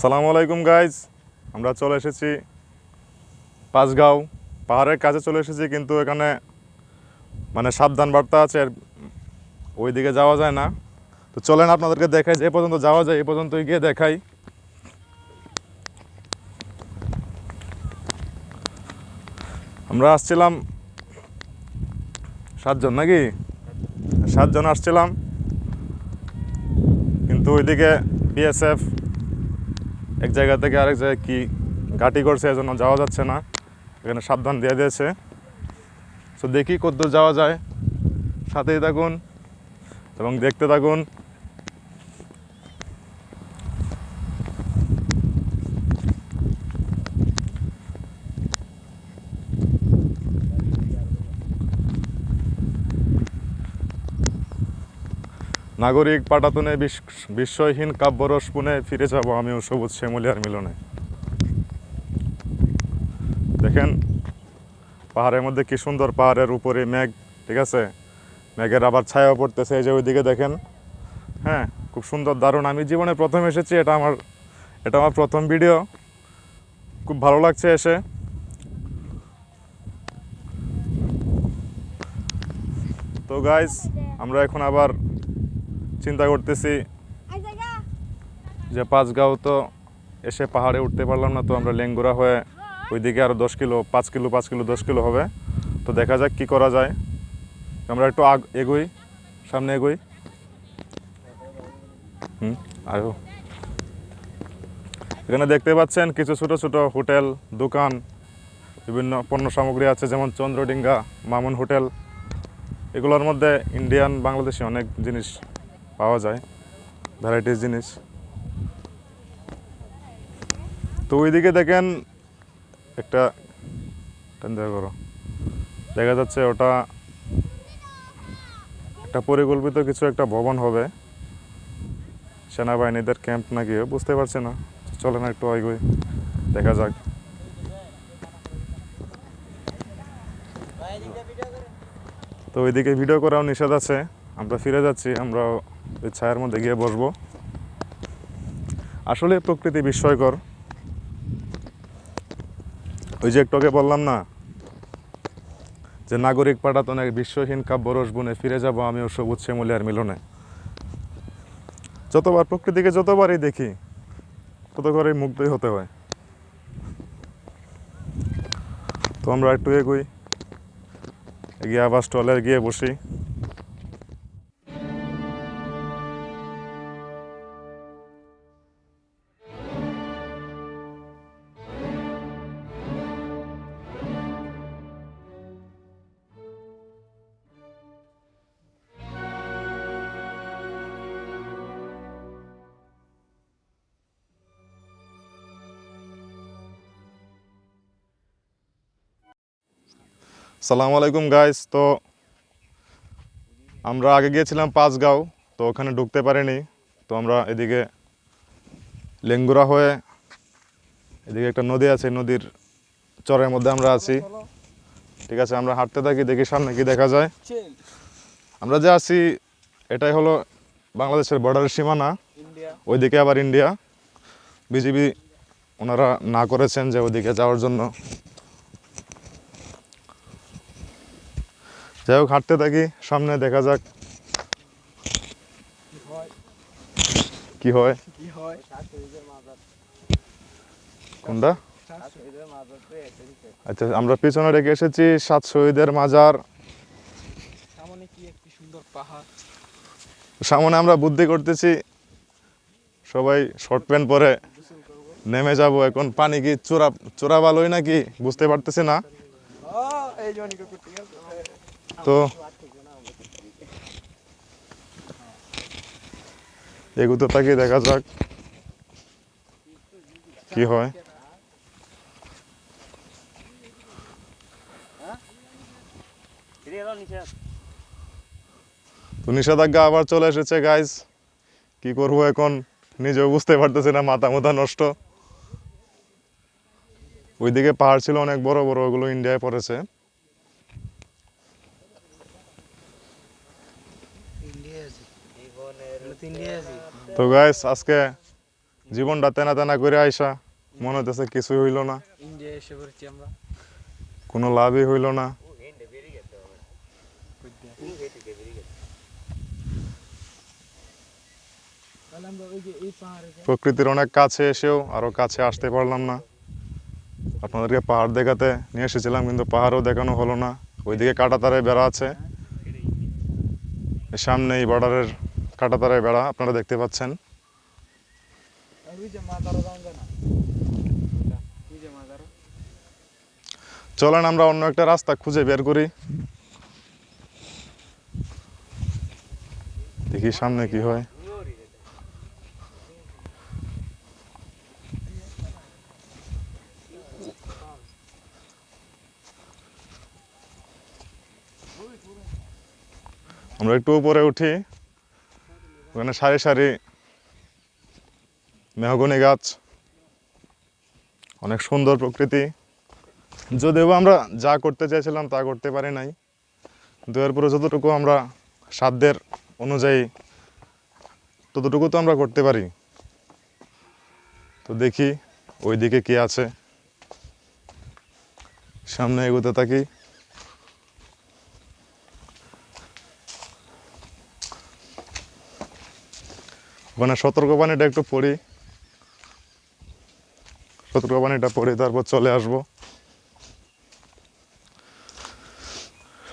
সালামু আলাইকুম গাইজ আমরা চলে এসেছি পাঁচগাঁও পাহাড়ের কাছে চলে এসেছি, কিন্তু এখানে মানে সাবধান বার্তা আছে ওই দিকে যাওয়া যায় না। তো চলেন আপনাদেরকে দেখাই যে পর্যন্ত যাওয়া যায় এই পর্যন্ত গিয়ে দেখাই। আমরা আসছিলাম সাতজন নাকি? সাতজন আসছিলাম, কিন্তু ওইদিকে বিএসএফ এক জায়গা থেকে আরেক জায়গায় কি ঘাটি করছে এজন্য যাওয়া যাচ্ছে না। এখানে সাবধান দিয়ে দিয়েছে। সো দেখি কতদূর যাওয়া যায়। সাথেই থাকুন এবং দেখতে থাকুন। নাগরিক পাটাতনে বিস্ময়হীন কাব্যরস পুনে ফিরে যাব আমিও সবুজ শ্যামলিয়ার মিলনে। দেখেন, পাহাড়ের মধ্যে কি সুন্দর পাহাড়ের উপরে মেঘ, ঠিক আছে? মেঘের আবার ছায়া পড়তেছে, এই যে ওইদিকে দেখেন। হ্যাঁ খুব সুন্দর দারুণ। আমি জীবনে প্রথম এসেছি, এটা আমার এটা আমার প্রথম ভিডিও। খুব ভালো লাগছে এসে। তো গাইজ আমরা এখন আবার চিন্তা করতেছি যে পাঁচগাঁও তো এসে পাহাড়ে উঠতে পারলাম না তো আমরা লেঙ্গুরা হয়ে ওইদিকে আরও দশ কিলো পাঁচ কিলো পাঁচ কিলো দশ কিলো হবে। তো দেখা যাক কি করা যায়। আমরা একটু আগ এগোই সামনে এগোই। হুম আয়ো এখানে দেখতে পাচ্ছেন কিছু ছোট ছোট হোটেল দোকান বিভিন্ন পণ্য সামগ্রী আছে যেমন চন্দ্রডিঙ্গা মামুন হোটেল। এগুলোর মধ্যে ইন্ডিয়ান বাংলাদেশি অনেক জিনিস পাওয়া যায় ভ্যারাইটিস জিনিস। তো ওইদিকে দেখেন একটা দেখা করো। দেখা যাচ্ছে ওটা একটা পরিকল্পিত কিছু একটা ভবন হবে। সেনাবাহিনীদের ক্যাম্প নাকি বুঝতে পারছে না। চলে না একটু এগোই দেখা যাক। তো ওইদিকে ভিডিও করাও নিষেধ আছে, আমরা ফিরে যাচ্ছি আমরা ওই ছায়ার মধ্যে গিয়ে বসবো। আসলে প্রকৃতি বিস্ময়কর। ওই যে একটু বললাম না, যে নাগরিক পাঠাতনে বিশ্বহীন কাব্যরস বনে ফিরে যাব যাব আমিও সবুজ শ্যামলিয়ার মিলনে। যতবার প্রকৃতিকে যতবারই দেখি, ততবারই মুগ্ধই হতে হয়। তো আমরা একটু এগোই, এগিয়ে আবার স্টলে গিয়ে বসি। সালাম আলাইকুম গাইস তো আমরা আগে গিয়েছিলাম পাঁচগাঁও তো ওখানে ঢুকতে পারিনি। তো আমরা এদিকে লেঙ্গুরা হয়ে এদিকে একটা নদী আছে নদীর চরের মধ্যে আমরা আছি। ঠিক আছে আমরা হাঁটতে থাকি দেখি সামনে কি দেখা যায়। আমরা যে আছি এটাই হলো বাংলাদেশের বর্ডারের সীমানা। ওইদিকে আবার ইন্ডিয়া। বিজিবি ওনারা না করেছেন যে ওইদিকে যাওয়ার জন্য। যাই হোক, হাঁটতে থাকি, সামনে দেখা যাক। কি হয়? কোনটা? আচ্ছা আমরা পিছনে রেখে এসেছি সাত শহীদের মাজার। সামনে আমরা বুদ্ধি করতেছি, সবাই শর্ট প্যান্ট পরে নেমে যাব। এখন পানি কি চোরা চোরা বালোই নাকি? বুঝতে পারতেছি না। তো এগুতো তাকিয়ে দেখা যাক কি হয়। তো নিষেধাজ্ঞা আবার চলে এসেছে গাইজ কি করব এখন? নিজেও বুঝতে পারতেছি না, মাথা মাথা নষ্ট। ওইদিকে পাহাড় ছিল অনেক বড় বড়, ওগুলো ইন্ডিয়ায় পড়েছে ইন্ডিয়া আছে ইন্ডিয়া আছে তো গাইস আজকে জীবনটা তেনা তেনা করে আইসা মনে হইতেছে কিছুই হইল না। কোনো লাভই হইল না। প্রকৃতির অনেক কাছে এসেও আরও কাছে আসতে পারলাম না। আপনাদেরকে পাহাড় দেখাতে নিয়ে এসেছিলাম কিন্তু পাহাড়ও দেখানো হলো না। ওইদিকে কাটাতারে বেড়া আছে। সামনে এই বর্ডারের কাটাতারে বেড়া, আপনারা দেখতে পাচ্ছেন। চলেন আমরা অন্য একটা রাস্তা খুঁজে বের করি। দেখি সামনে কি হয়। আমরা একটু উপরে উঠি। ওখানে সারি সারি মেহগনি গাছ, অনেক সুন্দর প্রকৃতি। যদিও আমরা যা করতে চাইছিলাম তা করতে পারি নাই। কিন্তু এরপরে যতটুকু আমরা সাধ্যের অনুযায়ী ততটুকু তো আমরা করতে পারি। তো দেখি ওই দিকে কি আছে। সামনে এগোতে থাকি। ওখানে সতর্কবাণীটা একটু পড়ি। সতর্কবাণীটা পড়ি তারপর চলে আসব।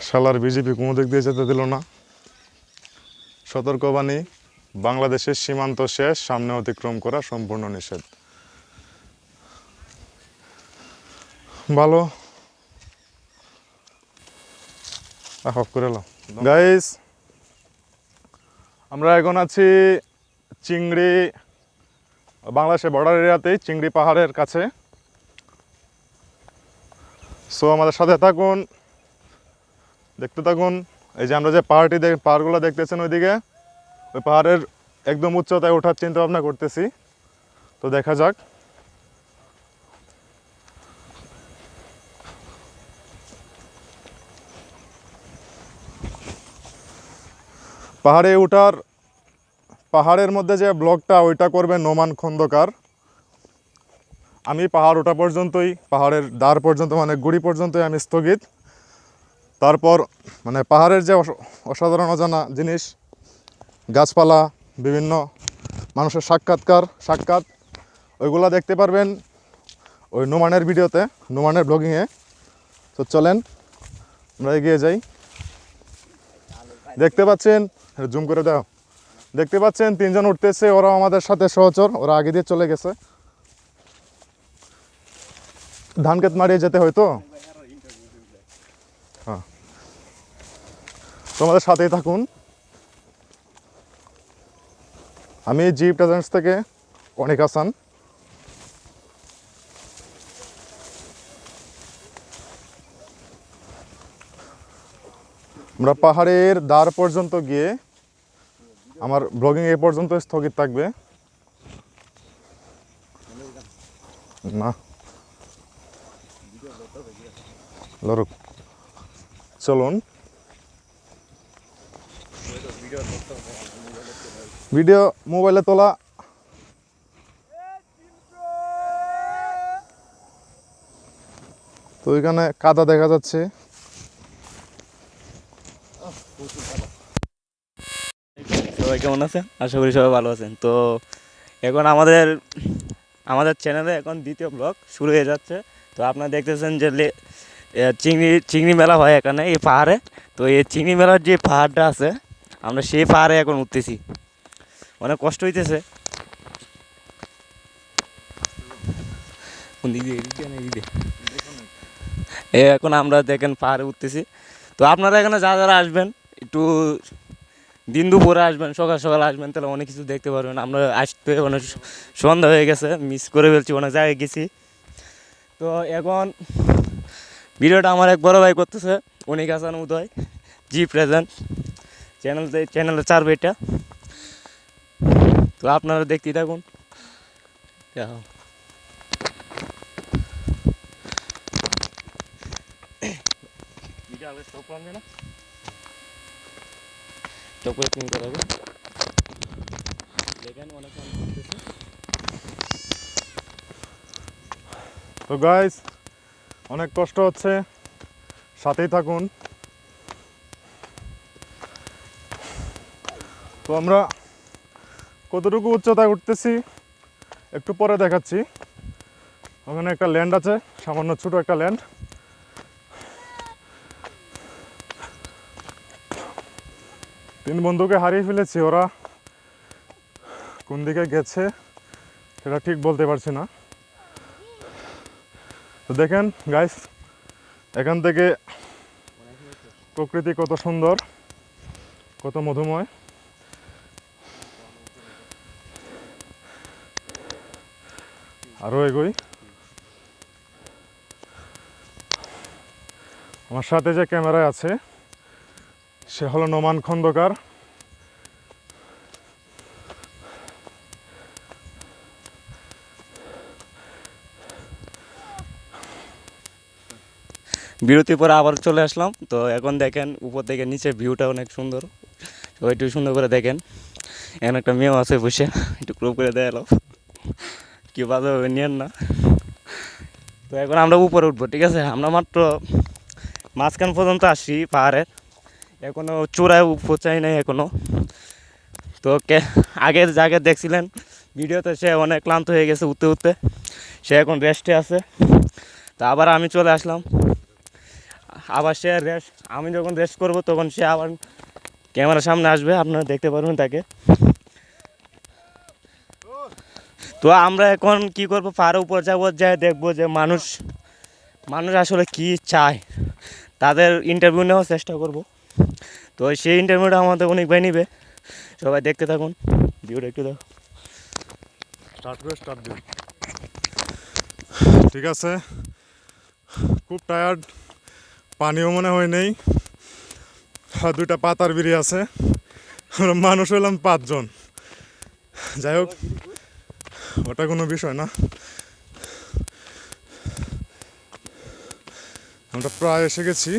শালার বিজেপি কোনো দিক দিয়ে যেতে দিল না। সতর্কবাণী বাংলাদেশের সীমান্ত শেষ সামনে অতিক্রম করা সম্পূর্ণ নিষেধ। ভালো। অফ করে গাইস আমরা এখন আছি চিংড়ি, বাংলাদেশের বর্ডার এরিয়াতেই চিংড়ি পাহাড়ের কাছে। সো আমাদের সাথে থাকুন, দেখতে থাকুন। এই যে আমরা যে পাহাড়টি দেখ, পাহাড়গুলো দেখতেছেন ওইদিকে, ওই পাহাড়ের একদম উচ্চতায় ওঠার চিন্তা ভাবনা করতেছি। তো দেখা যাক। পাহাড়ে ওঠার পাহাড়ের মধ্যে যে ব্লগটা, ওইটা করবে নোমান খন্দকার। আমি পাহাড় ওঠা পর্যন্তই, পাহাড়ের দ্বার পর্যন্ত মানে গুড়ি পর্যন্তই আমি স্থগিত। তারপর মানে পাহাড়ের যে অস- অসাধারণ, অজানা জিনিস, গাছপালা, বিভিন্ন মানুষের সাক্ষাৎকার, সাক্ষাৎ, ওইগুলো দেখতে পারবেন ওই নোমানের ভিডিওতে, নোমানের ব্লগিংয়ে। তো চলেন, আমরা এগিয়ে যাই। দেখতে পাচ্ছেন? জুম করে দাও। দেখতে পাচ্ছেন, তিনজন উঠতেছে ওরা আমাদের সাথে সহচর, ওরা আগে দিয়ে চলে গেছে। ধান ক্ষেত মারিয়ে যেতে হয়তো হ্যাঁ। তোমাদের সাথেই থাকুন। আমি জি প্রেজেন্টস থেকে অনিক হাসান। আমরা পাহাড়ের দ্বার পর্যন্ত গিয়ে আমার ব্লগিং এ পর্যন্ত স্থগিত থাকবে। না। লরুক চলুন। ভিডিও মোবাইলে তোলা। তো ওইখানে কাদা দেখা যাচ্ছে। কেমন আছেন? আশা করি সবাই ভালো আছেন। তো এখন আমাদের আমাদের চ্যানেলে এখন দ্বিতীয় ব্লগ শুরু হয়ে যাচ্ছে। তো আপনারা দেখতেছেন যে চিংড়ি চিংড়ি মেলা হয় এখানে, এই পাহাড়ে। তো এই চিংড়ি মেলার যে পাহাড়টা আছে, আমরা সেই পাহাড়ে এখন উঠতেছি। অনেক কষ্ট হইতেছে। এখন আমরা দেখেন পাহাড়ে উঠতেছি। তো আপনারা এখানে যা যারা আসবেন, একটু দিন দুপুরে আসবেন, সকাল সকাল আসবেন, তাহলে অনেক কিছু দেখতে পারবেন। আমরা আসতে অনেক সন্ধ্যা হয়ে গেছে মিস করে ফেলছি, অনেক জায়গায় গেছি। তো এখন ভিডিওটা আমার এক বড় ভাই করতেছে অনেক Hasan Uday, G present channel চ্যানেলে চারবে এটা। তো আপনারা দেখতেই থাকুন। ভিডিও আগে না? তো গাইস অনেক কষ্ট হচ্ছে। সাথেই থাকুন। তো আমরা কতটুকু উচ্চতায় উঠতেছি একটু পরে দেখাচ্ছি। ওখানে একটা ল্যান্ড আছে সামান্য ছোটো একটা ল্যান্ড তিন বন্ধুকে হারিয়ে ফেলেছি ওরা। কোন দিকে গেছে, সেটা ঠিক বলতে পারছি না। তো দেখেন গাইস এখান থেকে প্রকৃতি কত সুন্দর, কত মধুময়। আরও এগোই। আমার সাথে যে ক্যামেরায় আছে সে হলো নোমান খন্দকার। বিরতির পরে আবার চলে আসলাম। তো এখন দেখেন, উপর থেকে নিচে ভিউটা অনেক সুন্দর। একটু সুন্দর করে দেখেন। এখানে একটা মেয়েও আছে বসে, একটু ক্রপ করে দেখালাম কি বাজাবে নিয়েন না। তো এখন আমরা উপরে উঠবো, ঠিক আছে? আমরা মাত্র মাঝখান পর্যন্ত আসি পাহাড়ের। এখনও চূড়ায় পৌঁছাই নাই এখনও তো কে আগের জায়গায় দেখছিলেন ভিডিওতে সে অনেক ক্লান্ত হয়ে গেছে উঠতে উঠতে। সে এখন রেস্টে আছে। তা আবার আমি চলে আসলাম। আবার সে রেস্ট আমি যখন রেস্ট করব তখন সে আবার ক্যামেরার সামনে আসবে। আপনারা দেখতে পারবেন তাকে। তো আমরা এখন কি করব? পাহাড়ের উপর যাব যায় দেখব যে মানুষ মানুষ আসলে কি চায়। তাদের ইন্টারভিউ নেওয়ার চেষ্টা করব। তো সেই ইন্টারভিউটা আমাদের অনেক ভাই নিবে। সবাই দেখতে থাকুন, ভিডিওটা একটু দেখো। স্টার্ট করে স্টার্ট দিন। ঠিক আছে? খুব টায়ার্ড পানিও মনে হয় নেই। দুইটা পাতার বিড়ি আছে। আমরা মানুষ হলাম পাঁচজন। যাই হোক, ওটা কোনো বিষয় না। আমরা প্রায় এসে গেছি।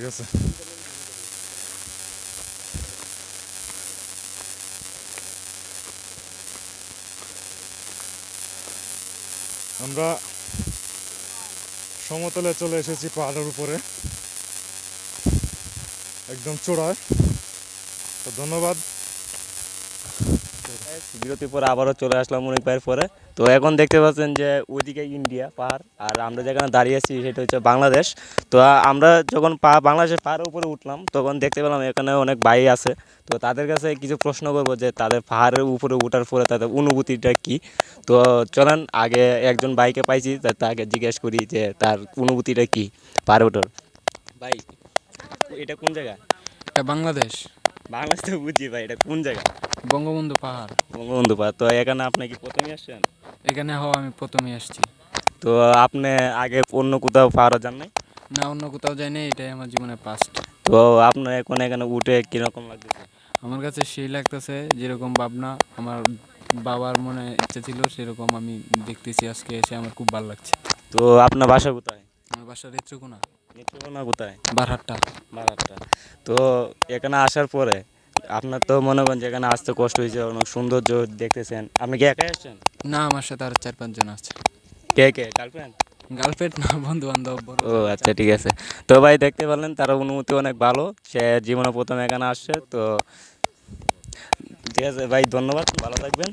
ঠিক আছে। আমরা সমতলে চলে এসেছি পাহাড়ের উপরে। একদম চূড়ায়। তো ধন্যবাদ। বিরতির পরে আবারও চলে আসলাম অনেক ভাইয়ের পরে। তো এখন দেখতে পাচ্ছেন যে ওইদিকে ইন্ডিয়া পাহাড় আর আমরা যেখানে দাঁড়িয়ে আছি সেটা হচ্ছে বাংলাদেশ। তো আমরা যখন পা বাংলাদেশের পাহাড়ের উপরে উঠলাম তখন দেখতে পেলাম এখানে অনেক ভাই আছে। তো তাদের কাছে কিছু প্রশ্ন করব যে তাদের পাহাড়ের উপরে ওঠার পরে তাদের অনুভূতিটা কি? তো চলেন আগে একজন ভাইকে পাইছি তা তাকে জিজ্ঞেস করি যে তার অনুভূতিটা কি পাহাড়ে ওঠার ভাই এটা কোন জায়গা? এটা বাংলাদেশ। বাংলাদেশ তো বুঝি ভাই এটা কোন জায়গা? বঙ্গবন্ধু পাহাড়। বঙ্গবন্ধু পাহাড়। তো এখানে আপনি কি প্রথমে আসছেন? এখানে হওয়া আমি প্রথমে আসছি। তো আপনি আগে অন্য কোথাও পাহাড় যান নাই? না অন্য কোথাও যাইনি এটাই আমার জীবনে ফার্স্ট তো আপনার এখন এখানে উঠে কীরকম লাগতেছে? আমার কাছে সেই লাগতেছে যেরকম ভাবনা আমার বাবার মনে ইচ্ছা ছিল সেরকম আমি দেখতেছি আজকে এসে আমার খুব ভালো লাগছে। তো আপনার বাসা কোথায়? আমার বাসা রেত্রকোনা নেত্রকোনা কোথায়? বারহাট্টা। বারাট্টা তো এখানে আসার পরে আপনার তো মনে করেন যেখানে আসতে কষ্ট হয়েছে অনেক সৌন্দর্য দেখতেছেন। আপনি কি একাই আসছেন? না আমার সাথে আর চার পাঁচজন আছে। কে কে? গার্লফ্রেন্ড গার্লফ্রেন্ড না বন্ধু বান্ধব ও আচ্ছা ঠিক আছে। তো ভাই দেখতে পারলেন তার অনুমতি অনেক ভালো। সে জীবনে প্রথম এখানে আসছে তো ঠিক আছে ভাই ধন্যবাদ ভালো থাকবেন।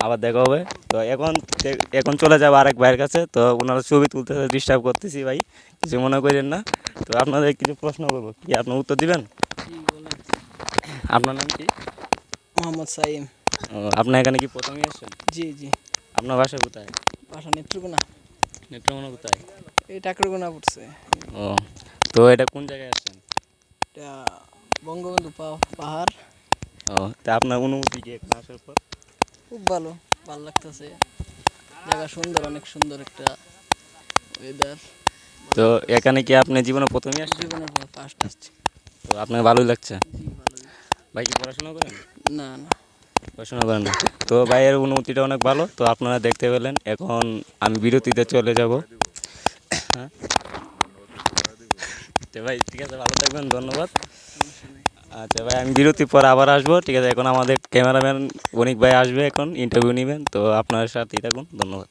আবার দেখা হবে। তো এখন এখন চলে যাব আরেক ভাইয়ের কাছে। তো ওনারা ছবি তুলতে ডিস্টার্ব করতেছি ভাই কিছু মনে করেন না। তো আপনাদের কিছু প্রশ্ন করব। কি আপনার উত্তর দিবেন? আপনার নাম কি? মোহাম্মদ সাইম। ও, আপনার এখানে কি প্রথমেই আসছেন? জি জি। আপনার বাসা কোথায়? বাসা নেত্রকোনা। নেত্রকোনা কোথায়? এই টাকরকোনা পড়ছে। ও তো এটা কোন জায়গায় আসছেন? এটা বঙ্গবন্ধু পাহাড়। ও তা আপনার অনুভূতি কি এখানে আসার পর? খুব ভালো ভালো লাগতেছে। জায়গা সুন্দর অনেক সুন্দর একটা ওয়েদার তো এখানে কি আপনি জীবনে প্রথমেই আসছেন? জীবনের ফার্স্ট আসছে। তো আপনার ভালোই লাগছে? ভাই কি পড়াশোনা করেন? না না। পড়াশোনা করেন না। তো ভাইয়ের অনুমতিটা অনেক ভালো তো আপনারা দেখতে পেলেন। এখন আমি বিরতিতে চলে যাব। হ্যাঁ। তো ভাই ঠিক আছে ভালো থাকবেন ধন্যবাদ। আচ্ছা ভাই আমি বিরতির পর আবার আসব। ঠিক আছে এখন আমাদের ক্যামেরাম্যান অনিক ভাই আসবে এখন ইন্টারভিউ নেবেন। তো আপনার সাথেই থাকুন ধন্যবাদ।